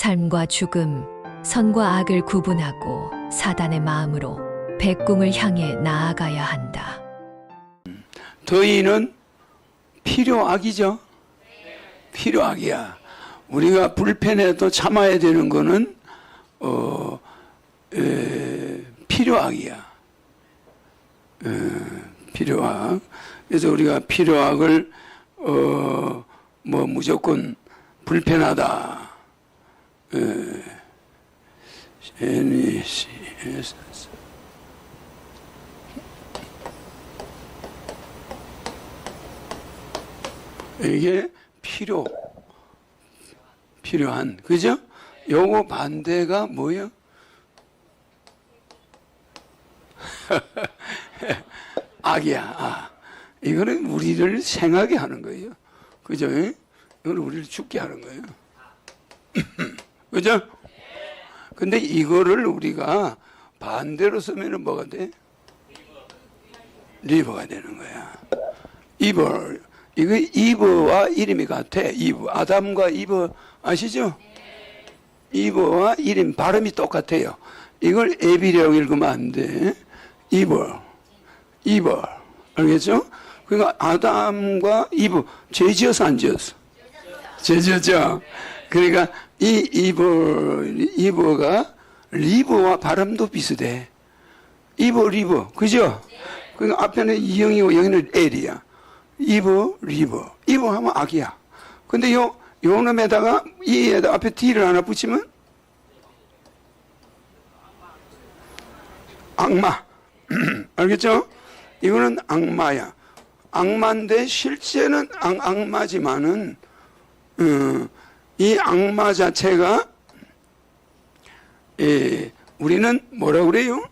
삶과 죽음, 선과 악을 구분하고 사단의 마음으로 백궁을 향해 나아가야 한다. 더위는 필요악이죠. 필요악이야. 우리가 불편해도 참아야 되는 거는 어, 에, 필요악이야. 에, 필요악. 그래서 우리가 필요악을 어, 뭐 무조건 불편하다. 이게 필요 필요한 그죠? 요거 반대가 뭐예요? 악이야. 아. 이거는 우리를 생하게 하는 거예요. 그죠? 이거는 우리를 죽게 하는 거예요. 그죠? 근데 이거를 우리가 반대로 쓰면은 뭐가 돼? 리버가 되는 거야. 이버 이거 이브와 이름이 같아. 이브 아담과 이브 아시죠? 이브와 이름 발음이 똑같아요. 이걸 에비라고 읽으면 안 돼. 이브 이브 알겠죠? 그러니까 아담과 이브 죄 지어서 안 지었어. 죄 지었죠. 그러니까 이 이브 이브가 리브와 발음도 비슷해. 이브 리브 그죠? 그러니까 앞에는 이영이고 여기는 L이야. 이브 리브 이브 하면 악이야. 근데 요 요놈에다가 이에다 앞에 D를 하나 붙이면 악마. 알겠죠? 이거는 악마야. 악마인데 실제는 악, 악마지만은 어, 이 악마 자체가 예, 우리는 뭐라 그래요?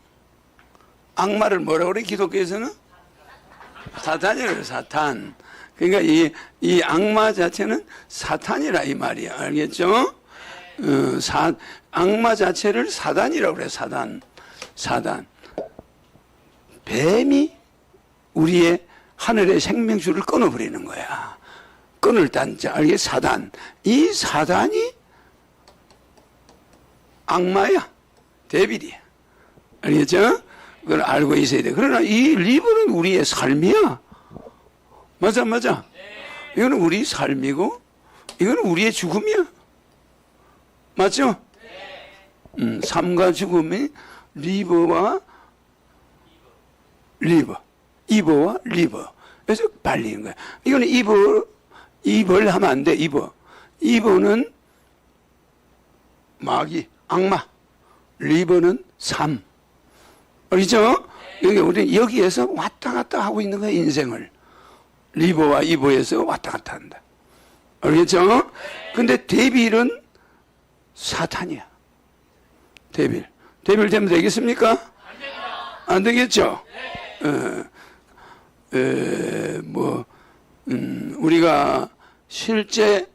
악마를 뭐라 그래? 기독교에서는 사탄이래요, 사탄. 그러니까 이, 이 악마 자체는 사탄이라 이 말이야. 알겠죠? 어, 사, 악마 자체를 사단이라고 그래, 사단. 사단. 뱀이 우리의 하늘의 생명줄을 끊어버리는 거야. 끊을 단자, 알게 사단. 이 사단이 악마야. 데빌이야. 알겠죠? 그걸 알고 있어야 돼. 그러나 이 리브는 우리의 삶이야. 맞아, 맞아. 이거는 우리 삶이고, 이거는 우리의 죽음이야. 맞죠? 음, 삶과 죽음이 리버와 리버, 이버와 리버. 그래서 발리는 거야. 이거는 이버, 이벌 하면 안 돼, 이버. 이버는 마귀, 악마. 리버는 삶. 알죠? 여기 우리 여기에서 왔다 갔다 하고 있는 거야, 인생을. 리버와 이버에서 왔다 갔다 한다. 알겠죠? 근데 데빌은 사탄이야. 데빌. 데빌 되면 되겠습니까? 안 되겠죠? 어, 에, 뭐, 음, 우리가 실제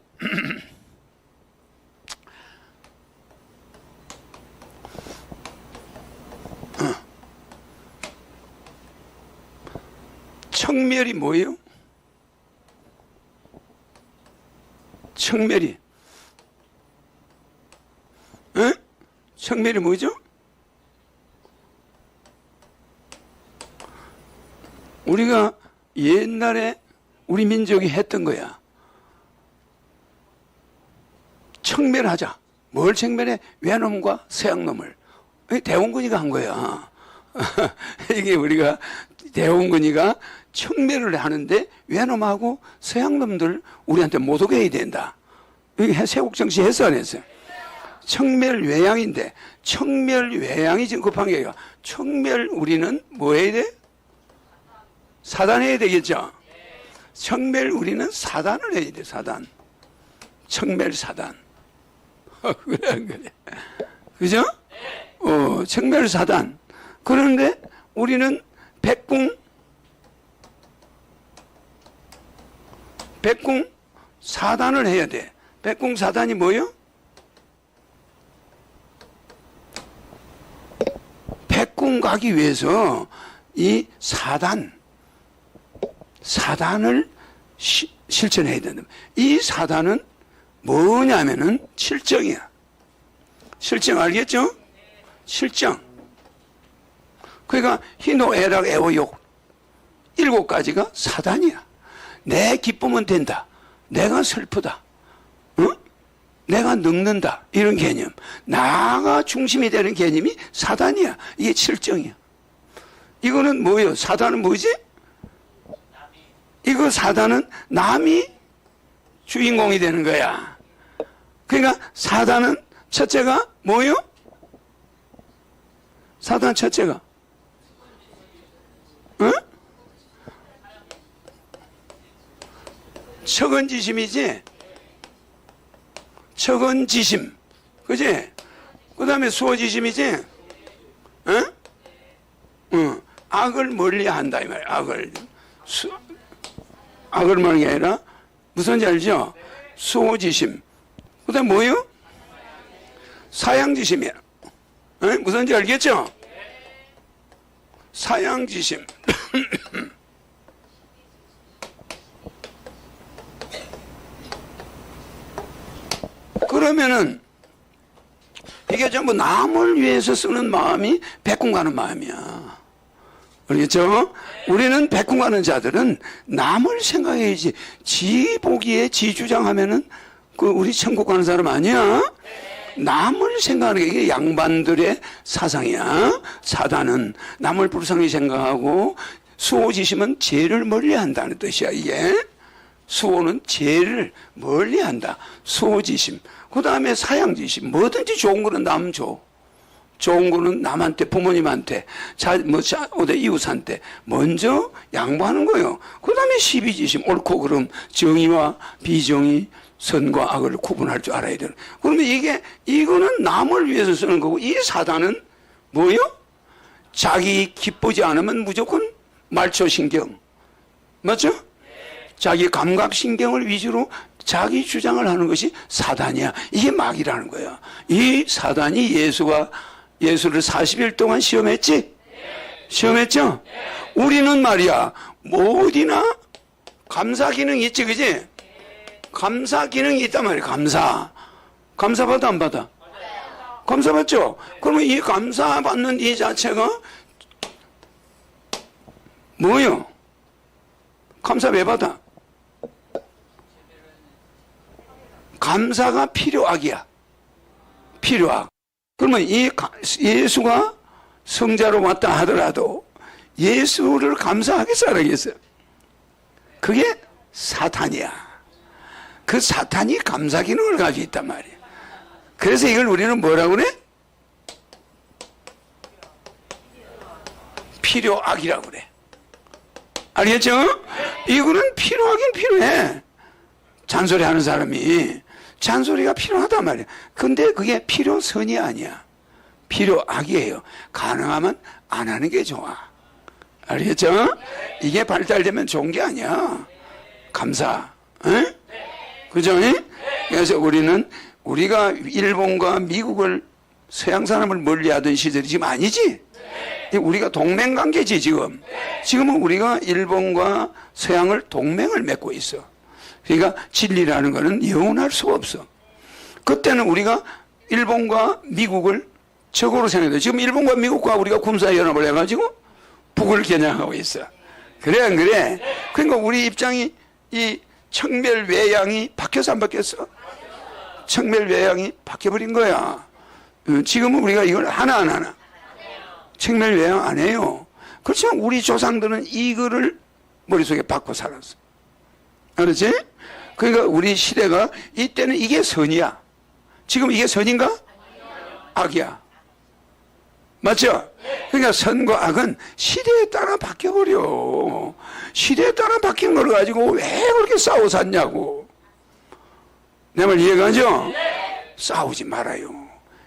청멸이 뭐예요? 청멸이 에? 청멸이 뭐죠? 우리가 옛날에 우리 민족이 했던 거야. 청멸하자. 뭘 청멸해? 외놈과 서양놈을. 대원군이가 한 거야. 이게 우리가 대원군이가 청멸을 하는데 외놈하고 서양놈들 우리한테 못 오게 해야 된다. 이게 세국정치 했어 안 했어요? 청멸 외양인데 청멸 외양이 지금 급한 게요. 청멸 우리는 뭐 해야 돼? 사단해야 되겠죠? 청멸 우리는 사단을 해야 돼, 사단. 청멸 사단. 그래, 안 그래? 그죠? 어, 청멸 사단. 그런데 우리는 백궁, 백궁 사단을 해야 돼. 백궁 사단이 뭐요? 백궁 가기 위해서 이 사단, 사단을 시, 실천해야 된다. 이 사단은 뭐냐면은 칠정이야. 실정 알겠죠? 실정. 그러니까 희노, 애락, 애호, 욕 일곱 가지가 사단이야. 내 기쁨은 된다. 내가 슬프다. 응? 내가 늙는다. 이런 개념. 나가 중심이 되는 개념이 사단이야. 이게 칠정이야. 이거는 뭐예요? 사단은 뭐지? 이거 사단은 남이 주인공이 되는 거야. 그러니까 사단은 첫째가 뭐요? 사단 첫째가 응? 척은지심이지? 척은지심 그지? 그 다음에 수호지심이지? 응? 응. 악을 멀리 한다 이 말이야 악을 수, 악을 멀리 게 아니라 무슨 지 알죠? 수호지심 그 다음 뭐요? 사양지심이야 응? 무슨 지 알겠죠? 사양지심 그러면은 이게 전부 남을 위해서 쓰는 마음이 백군 가는 마음이야. 알겠죠? 우리는 백군 가는 자들은 남을 생각해야지. 지 보기에 지 주장하면은 그 우리 천국 가는 사람 아니야? 남을 생각하는 게 이게 양반들의 사상이야. 사단은 남을 불쌍히 생각하고 수호지심은 죄를 멀리 한다는 뜻이야, 이게. 수호는 죄를 멀리 한다. 수호지심. 그 다음에 사양지심. 뭐든지 좋은 거는 남 줘. 좋은 거는 남한테, 부모님한테, 자, 뭐, 자, 어디 이웃한테 먼저 양보하는 거예요. 그 다음에 시비지심. 옳고 그름, 정의와 비정의, 선과 악을 구분할 줄 알아야 되는. 그러면 이게, 이거는 남을 위해서 쓰는 거고, 이 사단은 뭐요? 자기 기쁘지 않으면 무조건 말초신경. 맞죠? 자기 감각신경을 위주로 자기 주장을 하는 것이 사단이야. 이게 막이라는 거야. 이 사단이 예수가 예수를 40일 동안 시험했지? 시험했죠? 우리는 말이야, 뭐 어디나 감사 기능이 있지, 그지? 감사 기능이 있단 말이야, 감사. 감사 받아, 안 받아? 감사 받죠? 그러면 이 감사 받는 이 자체가 뭐요? 감사 왜 받아? 감사가 필요악이야. 필요악. 그러면 이 가- 예수가 성자로 왔다 하더라도 예수를 안 하겠어? 그게 사탄이야. 그 사탄이 감사 기능을 가지고 있단 말이야. 그래서 이걸 우리는 뭐라고 그래? 필요악이라고 그래. 알겠죠? 이거는 필요하긴 필요해. 잔소리 하는 사람이 잔소리가 필요하단 말이야. 근데 그게 필요선이 아니야. 필요악이에요. 가능하면 안 하는 게 좋아. 알겠죠? 이게 발달되면 좋은 게 아니야. 감사. 응? 그죠? 그래서 우리는 우리가 일본과 미국을 서양 사람을 멀리하던 시절이 지금 아니지? 우리가 동맹 관계지 지금. 지금은 우리가 일본과 서양을 동맹을 맺고 있어. 그러니까 진리라는 것은 영원할 수가 없어. 그때는 우리가 일본과 미국을 적으로 생각해. 지금 일본과 미국과 우리가 군사연합을 해가지고 북을 겨냥하고 있어. 그래 안 그래? 그러니까 우리 입장이 이 청멸 외양이 바뀌어서 안 바뀌었어? 청멸 외양이 바뀌어버린 거야. 어, 지금은 우리가 이걸 하나 안 하나? 청멸 외양 안 해요. 그렇지만 우리 조상들은 이거를 머릿속에 받고 살았어. 알았지? 그러니까 우리 시대가 이때는 이게 선이야. 지금 이게 선인가? 악이야. 맞죠? 그러니까 선과 악은 시대에 따라 바뀌어버려. 시대에 따라 바뀐 걸 가지고 왜 그렇게 싸워 샀냐고. 내 말 이해가죠? 싸우지 말아요.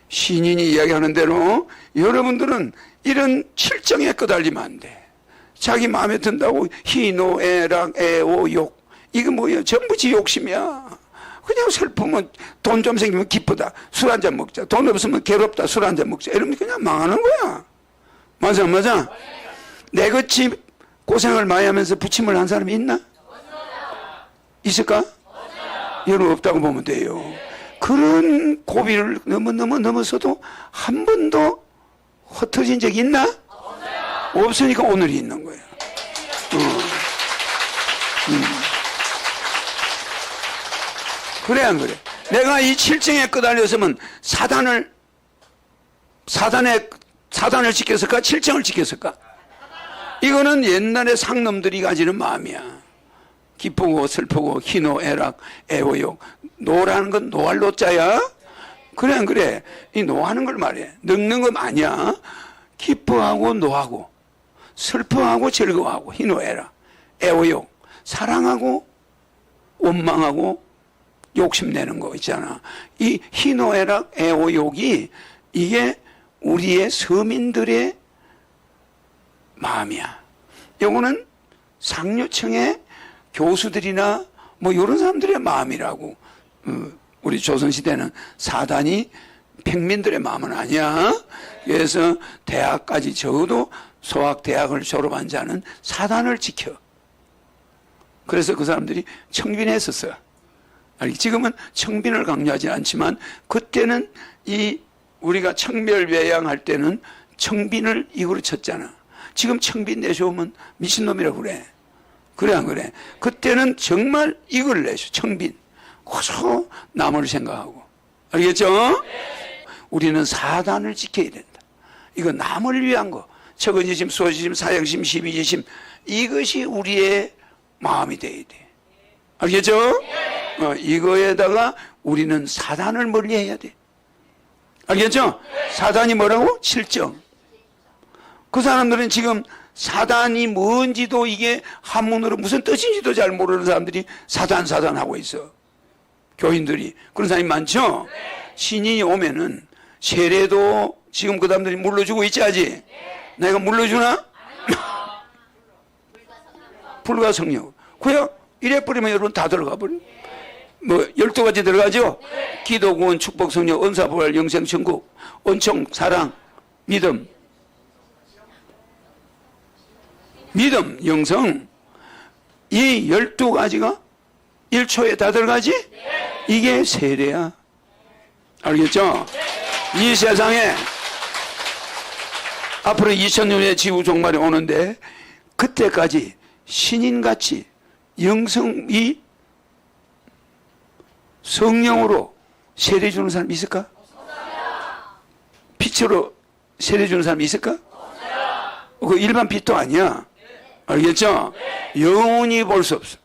신인이 이야기하는 대로 여러분들은 이런 칠정에 끄달리면 안 돼. 자기 마음에 든다고 희노, 애락, 애오, 욕. 이거 뭐야? 전부 지 욕심이야. 그냥 슬프면 돈 좀 생기면 기쁘다. 술 한 잔 먹자. 돈 없으면 괴롭다. 술 한 잔 먹자. 이러면 그냥 망하는 거야. 맞아, 안 맞아? 내 같이 고생을 많이 하면서 부침을 한 사람이 있나? 있을까? 여러분 없다고 보면 돼요. 그런 고비를 넘어 넘어 넘어서도 한 번도 흩어진 적 있나? 없으니까 오늘이 있는 거예요. 어. 음. 그래 안 그래? 내가 이 7층에 끄달렸으면 사단을 사단에 사단을 지켰을까? 7층을 지켰을까? 이거는 옛날에 상놈들이 가지는 마음이야. 기쁘고 슬프고 희노 애락 애호욕 노라는 건 노할 노자야. 그래 안 그래? 이 노하는 걸 말해. 늙는 거 아니야. 기뻐하고 노하고 슬퍼하고 즐거워하고 희노 애락 애호욕 사랑하고 원망하고 욕심내는 거 있잖아. 이 희노애락 애호욕이 이게 우리의 서민들의 마음이야. 요거는 상류층의 교수들이나 뭐 이런 사람들의 마음이라고. 어, 우리 조선시대는 사단이 평민들의 마음은 아니야. 그래서 대학까지 적어도 소학대학을 졸업한 자는 사단을 지켜. 그래서 그 사람들이 청빈했었어. 지금은 청빈을 강요하지 않지만 그때는 이 우리가 청별 외양할 때는 청빈을 이거로 쳤잖아. 지금 청빈 내셔오면 미친놈이라고 그래. 그래 안 그래? 그때는 정말 이걸 내셔 청빈. 고소 남을 생각하고. 알겠죠? 우리는 사단을 지켜야 된다. 이거 남을 위한 거. 처근지심, 소지심, 사형심, 시비지심 이것이 우리의 마음이 돼야 돼. 알겠죠? 어, 이거에다가 우리는 사단을 멀리해야 돼. 알겠죠? 사단이 뭐라고? 실정. 그 사람들은 지금 사단이 뭔지도 이게 한문으로 무슨 뜻인지도 잘 모르는 사람들이 사단 사단 하고 있어. 교인들이 그런 사람이 많죠. 신인이 오면은 세례도 지금 그 사람들이 물러주고 있지 아직. 내가 물러주나? 불가성령. 그야 이래 버리면 여러분 다 들어가 버려. 뭐 열두 가지 들어가죠. 기도, 구원, 축복, 성령, 은사, 부활, 영생, 천국, 은총, 사랑, 믿음, 믿음, 영성. 이 열두 가지가 1초에 다 들어가지? 이게 세례야. 알겠죠? 이 세상에 앞으로 2000년의 지구 종말이 오는데 그때까지 신인같이 영성이 성령으로 세례 주는 사람 있을까? 빛으로 세례 주는 사람 있을까? 그 일반 빛도 아니야. 알겠죠? 영원히 볼 수 없어.